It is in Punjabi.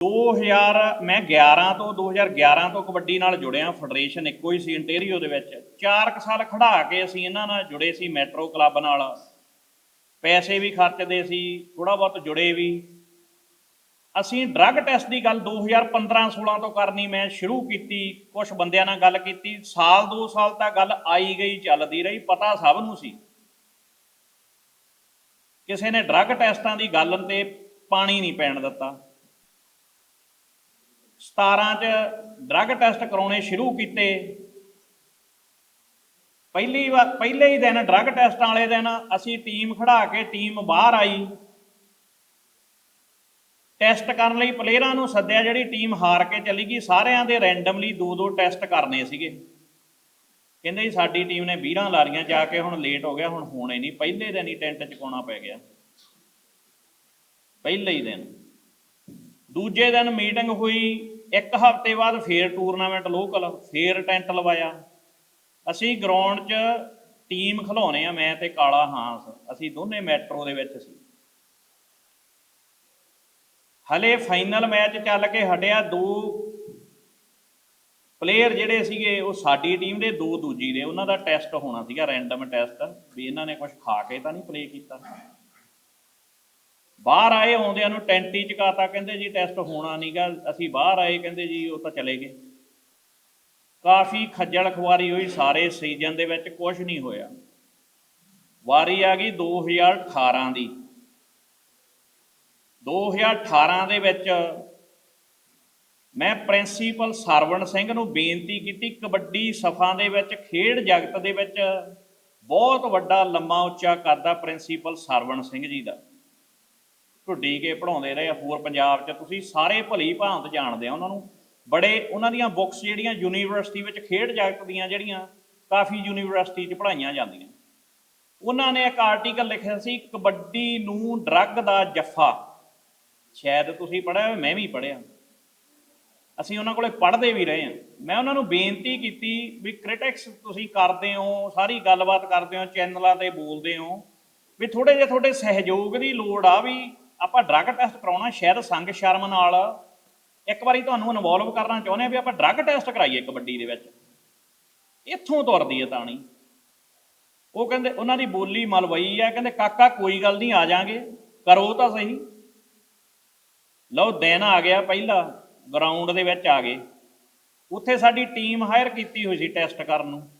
2000 ਮੈਂ 11 ਤੋਂ 2011 ਤੋਂ ਕਬੱਡੀ ਨਾਲ ਜੁੜਿਆ, ਫੈਡਰੇਸ਼ਨ ਇੱਕੋ ਹੀ ਸੀ, ਇੰਟੀਰੀਓ ਦੇ ਵਿੱਚ। 4 ਸਾਲ ਖੜਾ ਕੇ ਅਸੀਂ ਇਹਨਾਂ ਨਾਲ ਜੁੜੇ ਸੀ, ਮੈਟਰੋ ਕਲੱਬ ਨਾਲ। ਪੈਸੇ ਵੀ ਖਰਚਦੇ ਸੀ ਥੋੜਾ ਬਹੁਤ ਜੁੜੇ ਵੀ। ਅਸੀਂ ਡਰੱਗ ਟੈਸਟ ਦੀ ਗੱਲ 2015-16 ਤੋਂ ਕਰਨੀ ਮੈਂ ਸ਼ੁਰੂ ਕੀਤੀ ਕੁਝ ਬੰਦਿਆਂ ਨਾਲ ਗੱਲ ਕੀਤੀ। ਸਾਲ 2 ਸਾਲ ਤੱਕ ਗੱਲ ਆਈ ਗਈ, ਚੱਲਦੀ ਰਹੀ, ਪਤਾ ਸਭ ਨੂੰ ਸੀ। ਕਿਸੇ ਨੇ ਡਰੱਗ ਟੈਸਟਾਂ ਦੀ ਗੱਲ ਤੇ ਪਾਣੀ ਨਹੀਂ ਪੈਣ ਦਿੱਤਾ। 17 ਚ ਡਰੱਗ ਟੈਸਟ ਕਰਾਉਣੇ ਸ਼ੁਰੂ ਕੀਤੇ। ਪਹਿਲੀ ਵਾਰ, ਪਹਿਲੇ ਹੀ ਦਿਨ ਡਰੱਗ ਟੈਸਟਾਂ ਵਾਲੇ ਦਿਨ ਅਸੀਂ ਟੀਮ ਖੜਾ ਕੇ ਟੀਮ ਬਾਹਰ ਆਈ। ਟੈਸਟ ਕਰਨ ਲਈ ਪਲੇਅਰਾਂ ਨੂੰ ਸੱਦਿਆ ਜਿਹੜੀ ਟੀਮ ਹਾਰ ਕੇ ਚਲੀ ਗਈ। ਸਾਰਿਆਂ ਦੇ ਰੈਂਡਮਲੀ ਦੋ ਦੋ ਟੈਸਟ ਕਰਨੇ ਸੀਗੇ। ਕਹਿੰਦੇ ਜੀ ਸਾਡੀ ਟੀਮ ਨੇ 20 ਲਾਰੀਆਂ, ਜਾ ਕੇ ਹੁਣ ਲੇਟ ਹੋ ਗਿਆ, ਹੁਣ ਹੋਣੇ ਨਹੀਂ। ਪਹਿਲੇ ਦਿਨ ਹੀ ਟੈਂਟ ਚਕਾਉਣਾ ਪੈ ਗਿਆ। ਪਹਿਲੇ ਹੀ ਦਿਨ। ਦੂਜੇ ਦਿਨ ਮੀਟਿੰਗ ਹੋਈ। ਇੱਕ ਹਫ਼ਤੇ ਬਾਅਦ ਫੇਰ ਟੂਰਨਾਮੈਂਟ ਲੋਕਲ, ਫੇਰ ਟੈਂਟ ਲਵਾਇਆ। ਅਸੀਂ ਗਰਾਊਂਡ 'ਚ ਟੀਮ ਖਿਲਾਉਣੇ ਆ, ਮੈਂ ਤੇ ਕਾਲਾ ਹਾਂਸ। ਅਸੀਂ ਦੋਨੇ ਮੈਟਰੋ ਦੇ ਵਿੱਚ ਸੀ। ਹਲੇ ਫਾਈਨਲ ਮੈਚ ਚੱਲ ਕੇ ਹਟਿਆ, ਦੋ ਪਲੇਅਰ ਜਿਹੜੇ ਸੀਗੇ, ਉਹ ਸਾਡੀ ਟੀਮ ਦੇ, ਦੋ ਦੂਜੀ ਦੇ। ਉਹਨਾਂ ਦਾ ਟੈਸਟ ਹੋਣਾ ਸੀਗਾ ਰੈਂਡਮ ਟੈਸਟ ਵੀ ਇਹਨਾਂ ਨੇ ਕੁਝ ਖਾ ਕੇ ਤਾਂ ਨਹੀਂ ਪਲੇ ਕੀਤਾ। ਬਾਹਰ ਆਏ ਆਉਂਦਿਆਂ ਨੂੰ ਟੈਂਟੀ ਚਕਾਤਾ, ਕਹਿੰਦੇ ਜੀ ਟੈਸਟ ਹੋਣਾ ਨਹੀਂਗਾ ਅਸੀਂ ਬਾਹਰ ਆਏ, ਕਹਿੰਦੇ ਜੀ ਉਹ ਤਾਂ ਚਲੇ ਗਏ। ਕਾਫੀ ਖੱਜਲ ਖੁਆਰੀ ਹੋਈ ਸਾਰੇ ਸੀਜ਼ਨ ਦੇ ਵਿੱਚ ਕੁਝ ਨਹੀਂ ਹੋਇਆ। ਵਾਰੀ ਆ ਗਈ 2018 ਦੀ। 2018 ਦੇ ਵਿੱਚ ਮੈਂ ਪ੍ਰਿੰਸੀਪਲ ਸਰਵਣ ਸਿੰਘ ਨੂੰ ਬੇਨਤੀ ਕੀਤੀ, ਕਬੱਡੀ ਸਫਾਂ ਦੇ ਵਿੱਚ, ਖੇਡ ਜਗਤ ਦੇ ਵਿੱਚ ਬਹੁਤ ਵੱਡਾ ਲੰਮਾ ਉੱਚਾ ਕਰਦਾ ਪ੍ਰਿੰਸੀਪਲ ਸਰਵਣ ਸਿੰਘ ਜੀ ਦਾ। ਢੁੱਡੀ ਕੇ ਪੜਾਉਂਦੇ ਰਹੇ ਹੋਰ ਪੰਜਾਬ 'ਚ। ਤੁਸੀਂ ਸਾਰੇ ਭਲੀ ਭਾਂਤ ਜਾਣਦੇ ਆ ਉਹਨਾਂ ਨੂੰ। ਬੜੇ ਉਹਨਾਂ ਦੀਆਂ ਬੁੱਕਸ ਜਿਹੜੀਆਂ ਯੂਨੀਵਰਸਿਟੀ ਵਿੱਚ ਖੇਡ ਜਗਤ ਦੀਆਂ ਜਿਹੜੀਆਂ ਕਾਫੀ ਯੂਨੀਵਰਸਿਟੀ 'ਚ ਪੜ੍ਹਾਈਆਂ ਜਾਂਦੀਆਂ। ਉਹਨਾਂ ਨੇ ਇੱਕ ਆਰਟੀਕਲ ਲਿਖਿਆ ਸੀ, ਕਬੱਡੀ ਨੂੰ ਡਰੱਗ ਦਾ ਜੱਫਾ। ਸ਼ਾਇਦ ਤੁਸੀਂ ਪੜ੍ਹਿਆ ਹੋਵੇ, ਮੈਂ ਵੀ ਪੜ੍ਹਿਆ। ਅਸੀਂ ਉਹਨਾਂ ਕੋਲੇ ਪੜ੍ਹਦੇ ਵੀ ਰਹੇ ਹਾਂ ਮੈਂ ਉਹਨਾਂ ਨੂੰ ਬੇਨਤੀ ਕੀਤੀ ਵੀ ਕ੍ਰਿਟਿਕਸ ਤੁਸੀਂ ਕਰਦੇ ਹੋ, ਸਾਰੀ ਗੱਲਬਾਤ ਕਰਦੇ ਹੋ, ਚੈਨਲਾਂ ਤੇ ਬੋਲਦੇ ਹੋ, ਵੀ ਥੋੜੇ ਜਿਹਾ ਤੁਹਾਡੇ ਸਹਿਯੋਗ ਦੀ ਲੋੜ ਆ ਵੀ ਆਪਾਂ ਡਰੱਗ ਟੈਸਟ ਕਰਾਉਣਾ, ਸ਼ਾਇਦ ਸੰਗ ਸ਼ਰਮ ਨਾਲ। ਇੱਕ ਵਾਰੀ ਤੁਹਾਨੂੰ ਇਨਵੋਲਵ ਕਰਨਾ ਚਾਹੁੰਦੇ ਆ ਵੀ ਆਪਾਂ ਡਰੱਗ ਟੈਸਟ ਕਰਾਈਏ ਕਬੱਡੀ ਦੇ ਵਿੱਚ। ਇੱਥੋਂ ਤੁਰਦੀ ਹੈ ਤਾਣੀ। ਉਹ ਕਹਿੰਦੇ, ਉਹਨਾਂ ਦੀ ਬੋਲੀ ਮਲਵਈ ਹੈ ਕਹਿੰਦੇ, ਕਾਕਾ, ਕੋਈ ਗੱਲ ਨਹੀਂ, ਆ ਜਾਾਂਗੇ। ਕਰੋ ਤਾਂ ਸਹੀ। ਲਓ, ਦਿਨ ਆ ਗਿਆ ਪਹਿਲਾ ਗਰਾਊਂਡ ਦੇ ਵਿੱਚ ਆ ਗਏ। ਉੱਥੇ ਸਾਡੀ ਟੀਮ ਹਾਇਰ ਕੀਤੀ ਹੋਈ ਸੀ ਟੈਸਟ ਕਰਨ ਨੂੰ।